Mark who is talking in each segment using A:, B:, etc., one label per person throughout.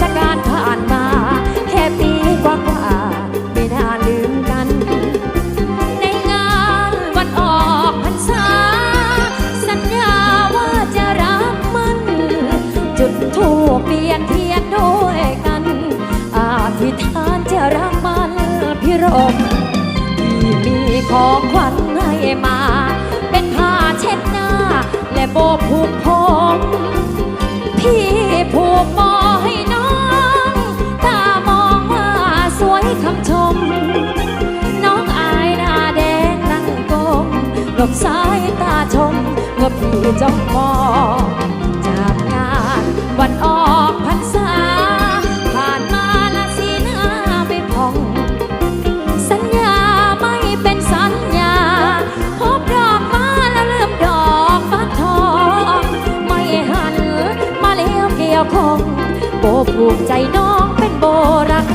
A: ศกาลผ่านมา แค่ปีกว่ากว่ไม่น่าลืมกัน ในงานวันออกพรรษา สัญญาว่าจะรักมัน จุดทูปเปลี่ยนเทียนด้วยกัน อาธิษฐานจะรักมันพิรมที่มีของขวัญให้มา เป็นผ้าเช็ดหน้า และโบผูกผมพี่ผูกม อพี่จ้องมองจากงานวันออกพรรษา ผ่านมาละสีหน้าไม่พอง สัญญาไม่เป็นสัญญา พบดอกมาแล้วเริ่มดอกฟ้าทอง ไม่หันมาเลี้ยวเกี่ยวคงโบผูกใจน้องเป็นโบรัก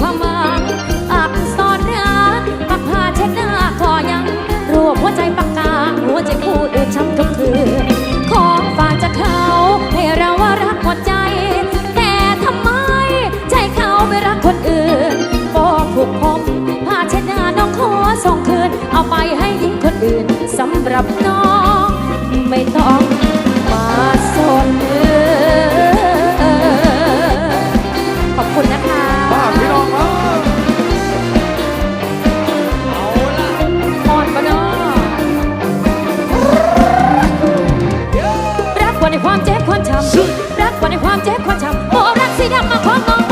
A: ความหวังอักษรหนาปักผ้าเช็ดหน้าก็ยังรวบหัวใจปากกาหัวใจพูดช้ำทุกคืน ในความเจ็บความช้ำรักกว่นในความเจ็บความช้ำโอ้รักสีดำมาขององ